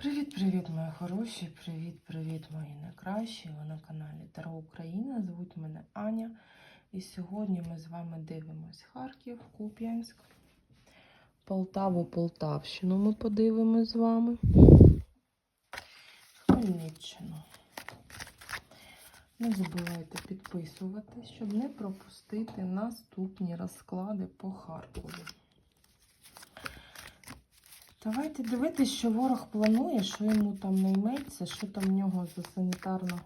Привіт-привіт, мої хороші! Привіт-привіт, мої найкращі! Ви на каналі Таро Україна. Звуть мене Аня. І сьогодні ми з вами дивимось Харків, Куп'янськ, Полтаву, Полтавщину ми подивимось з вами. Хмельниччину. Не забувайте підписуватись, щоб не пропустити наступні розклади по Харкову. Давайте дивитися, що ворог планує, що йому там не йметься, що там в нього за санітарна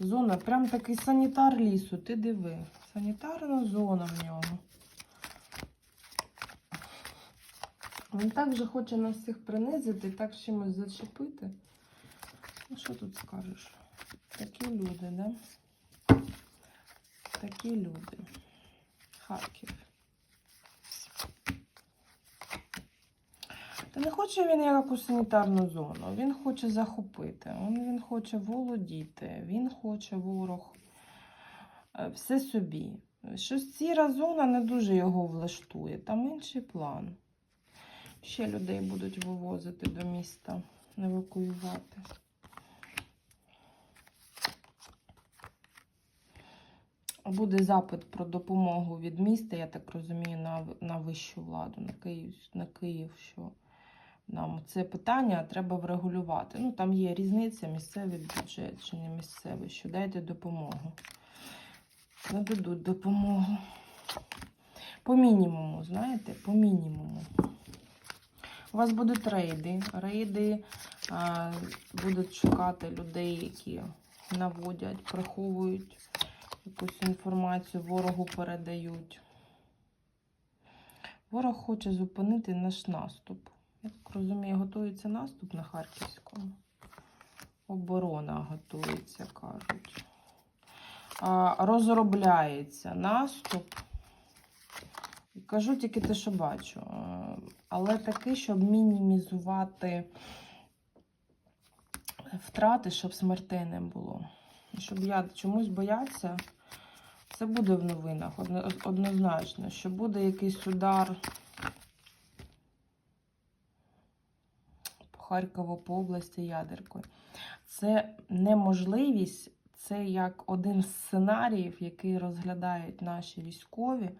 зона. Прям такий санітар лісу, ти диви. Санітарна зона в нього. Він так же хоче нас всіх принизити, так чимось зачепити. Ну, що тут скажеш? Такі люди, да? Такі люди. Харків. Та не хоче він якусь санітарну зону. Він хоче захопити, він, хоче володіти, він хоче ворог е, все собі. Щось сіра зона не дуже його влаштує. Там інший план. Ще людей будуть вивозити до міста, евакуювати. Буде запит про допомогу від міста, я так розумію, на, на вищу владу, на Київ, на Київ, що нам це питання треба врегулювати. Ну, там є різниця, місцевий бюджет чи не місцевий, що дайте допомогу. Нададуть допомогу. По мінімуму, знаєте, по мінімуму. У вас будуть рейди. Рейди а, будуть шукати людей, які наводять, приховують якусь інформацію, ворогу передають. Ворог хоче зупинити наш наступ. Я розумію, готується наступ на Харківському. Оборона готується, кажуть. Розробляється наступ. Кажу тільки те, що бачу. Але такий, щоб мінімізувати втрати, щоб смертей не було. Щоб я чомусь бояться, це буде в новинах однозначно, що буде якийсь удар Харкову, по області ядеркою. Це неможливість, це як один з сценаріїв, який розглядають наші військові,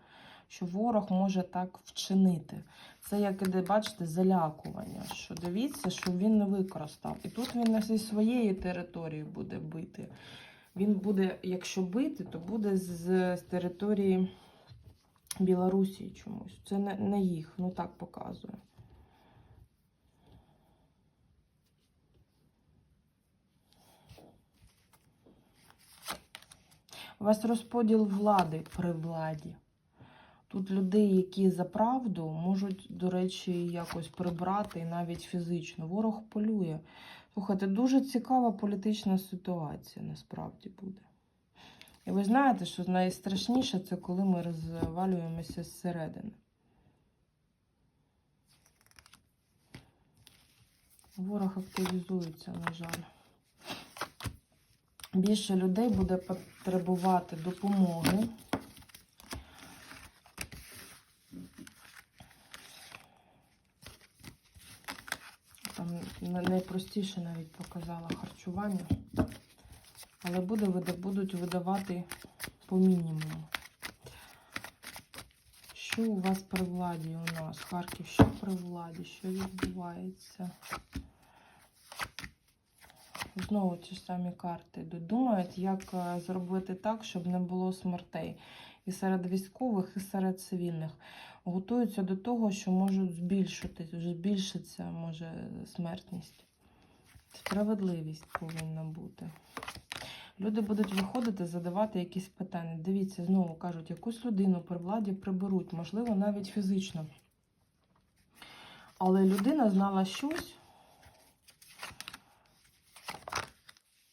що ворог може так вчинити. Це як іде, бачите, залякування. Що дивіться, щоб він не використав. І тут він на зі своєї території буде бити. Він буде, якщо бити, то буде з, з території Білорусі чомусь. Це не, не їх, ну так показує. Вас розподіл влади при владі. Тут людей, які за правду, можуть, до речі, якось прибрати і навіть фізично. Ворог полює. Слухайте, дуже цікава політична ситуація насправді буде. І ви знаєте, що найстрашніше це коли ми розвалюємося зсередини. Ворог активізується, на жаль. Більше людей буде потребувати допомоги. Там найпростіше навіть показала харчування. Але буде, будуть видавати по мінімуму. Що у вас при владі у нас? Харків, що при владі? Що відбувається? Знову ті ж самі карти йдуть. Думають, як е, зробити так, щоб не було смертей. І серед військових, і серед цивільних. Готуються до того, що можуть збільшити, збільшиться може смертність. Справедливість повинна бути. Люди будуть виходити, задавати якісь питання. Дивіться, знову кажуть, якусь людину при владі приберуть, можливо, навіть фізично. Але людина знала щось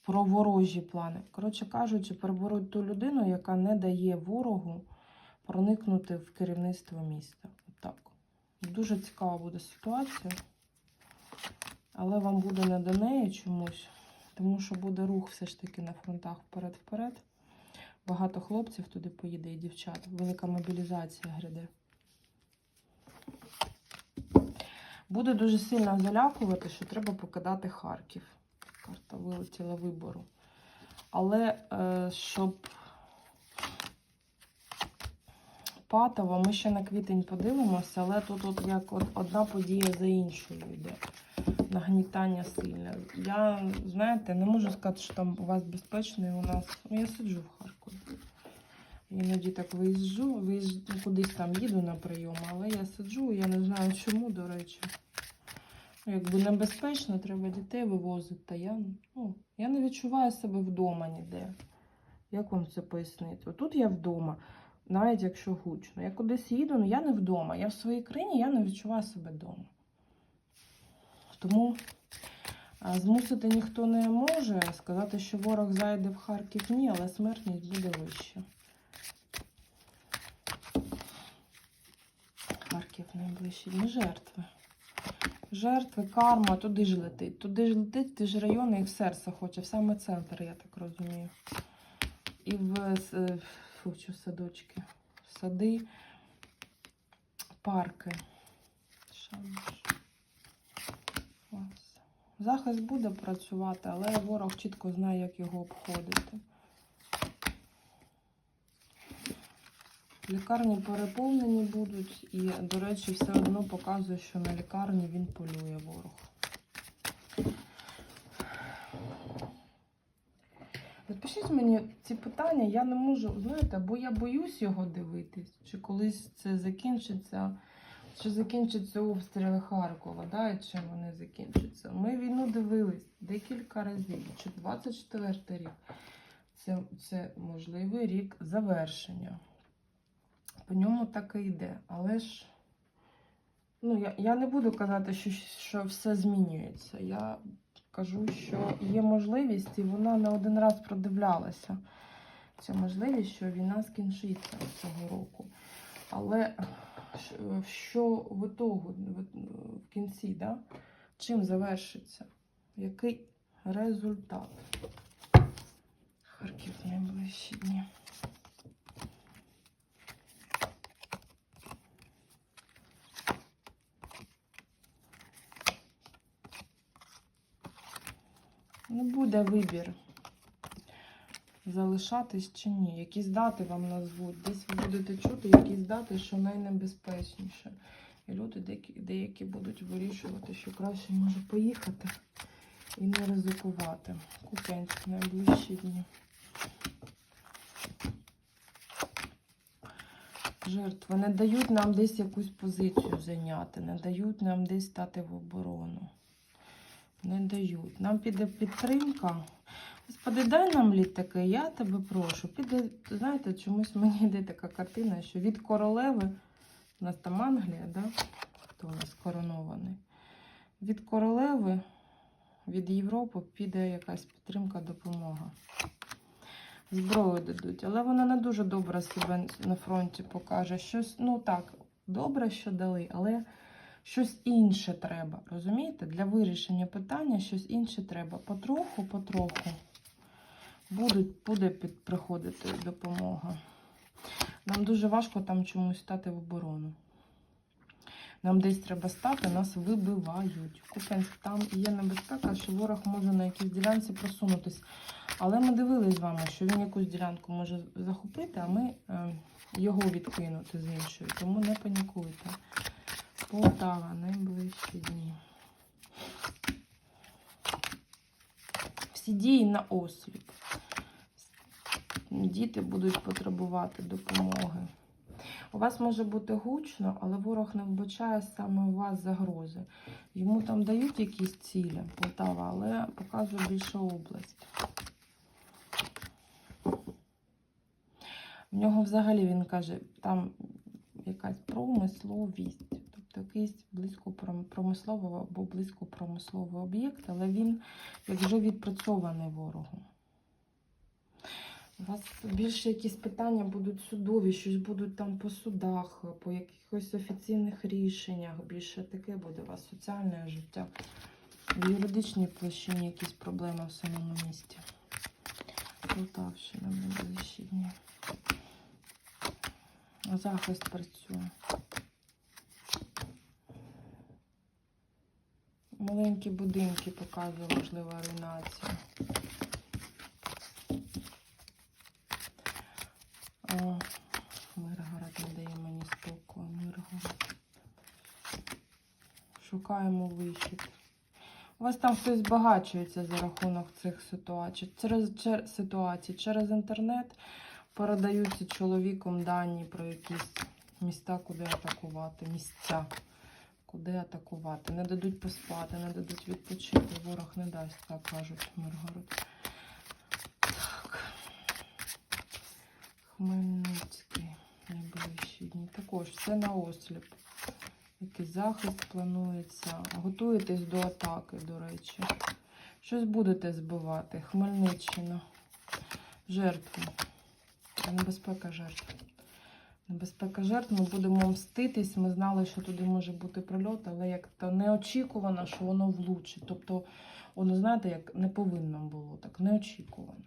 про ворожі плани. Коротше кажучи, приберуть ту людину, яка не дає ворогу проникнути в керівництво міста. Отак. Дуже цікава буде ситуація. Але вам буде не до неї чомусь, тому що буде рух все ж таки на фронтах вперед-вперед. Багато хлопців туди поїде і дівчат. Велика мобілізація гряде. Буде дуже сильно залякувати, що треба покидати Харків. Карта вилетіла вибору. Але е, щоб Патово, ми ще на квітень подивимося, але тут от як от одна подія за іншою йде. Нагнітання сильне. Я, знаєте, не можу сказати, що там у вас безпечно і у нас. Ну, я сиджу в Харкові. Іноді так виїжджу, виїжджу, кудись там їду на прийом, але я сиджу, я не знаю чому, до речі. Ну, Якби небезпечно, треба дітей вивозити. Та я, ну, я не відчуваю себе вдома ніде. Як вам це пояснити? Отут я вдома, навіть якщо гучно. Я кудись їду, але я не вдома. Я в своїй країні, я не відчуваю себе вдома. Тому змусити ніхто не може. Сказати, що ворог зайде в Харків, ні, але смертність буде вища. Харків найближчі дні жертви. Жертви, карма, туди ж летить. Туди ж летить, ті ж райони і в серце хоче, в саме центр, я так розумію. І в, с- е, садочки, сади, парки. Захист буде працювати, але ворог чітко знає, як його обходити. Лікарні переповнені будуть, і, до речі, все одно показує, що на лікарні він полює ворог. Напишіть мені ці питання, я не можу, знаєте, бо я боюсь його дивитись, чи колись це закінчиться, чи закінчаться обстріли Харкова, да, і чим вони закінчаться. Ми війну дивились декілька разів, чи 24 рік. Це, це можливий рік завершення. По ньому так і йде. Але ж ну, я, я не буду казати, що, що все змінюється. Я кажу, що є можливість, і вона не один раз продивлялася. Ця можливість, що війна скінчиться цього року. Але що- в ітогу, в кінці, да? чим завершиться? Який результат? Харків найближчі дні. Не буде вибір залишатись чи ні. Якісь дати вам назвуть. Десь ви будете чути якісь дати, що найнебезпечніше. І люди деякі, деякі будуть вирішувати, що краще може поїхати і не ризикувати. Купенськ найближчі дні. Жертви не дають нам десь якусь позицію зайняти, не дають нам десь стати в оборону. Не дають. Нам піде підтримка. Господи, дай нам таке, я тебе прошу. Піде, знаєте, чомусь мені йде така картина, що від королеви, у нас там Англія, да? хто у нас коронований? Від королеви, від Європи піде якась підтримка, допомога. Зброю дадуть, але вона не дуже добре себе на фронті покаже. Щось, ну так, добре, що дали, але щось інше треба. Розумієте? Для вирішення питання щось інше треба. Потроху, потроху буде під, приходити допомога. Нам дуже важко там чомусь стати в оборону. Нам десь треба стати, нас вибивають. Купенськ, там є небезпека, що ворог може на якійсь ділянці просунутись. Але ми дивились з вами, що він якусь ділянку може захопити, а ми е, його відкинути з іншої. Тому не панікуйте. Полтава, найближчі дні. Всі дії на осліп. Діти будуть потребувати допомоги. У вас може бути гучно, але ворог не вбачає саме у вас загрози. Йому там дають якісь цілі, Полтава, але показує більше область. В нього взагалі він каже, там якась промисловість, якийсь близько промисловий або близько промисловий об'єкт, але він вже відпрацьований ворогом. У вас більше якісь питання будуть судові, щось будуть там по судах, по якихось офіційних рішеннях. Більше таке буде у вас соціальне життя. В юридичній площині якісь проблеми в самому місті. Полтавщина на найближчі дні. Захист працює. Маленькі будинки показує можлива руйнація. Миргород не дає мені спокою. Миргород. Шукаємо вихід. У вас там хтось збагачується за рахунок цих ситуацій. Через, чер- ситуацій. Через інтернет передаються чоловіком дані про якісь міста, куди атакувати. Місця, куди атакувати. Не дадуть поспати, не дадуть відпочити. Ворог не дасть, так кажуть Миргород. Так. Хмельницький. Найближчі дні. Також все на осліп. Який захист планується. Готуєтесь до атаки, до речі. Щось будете збивати. Хмельниччина. Жертви. Небезпека жертв. Небезпека жертв. Ми будемо мститись. Ми знали, що туди може бути прильот, але як то неочікувано, що воно влучить. Тобто, воно, знаєте, як не повинно було, так неочікувано.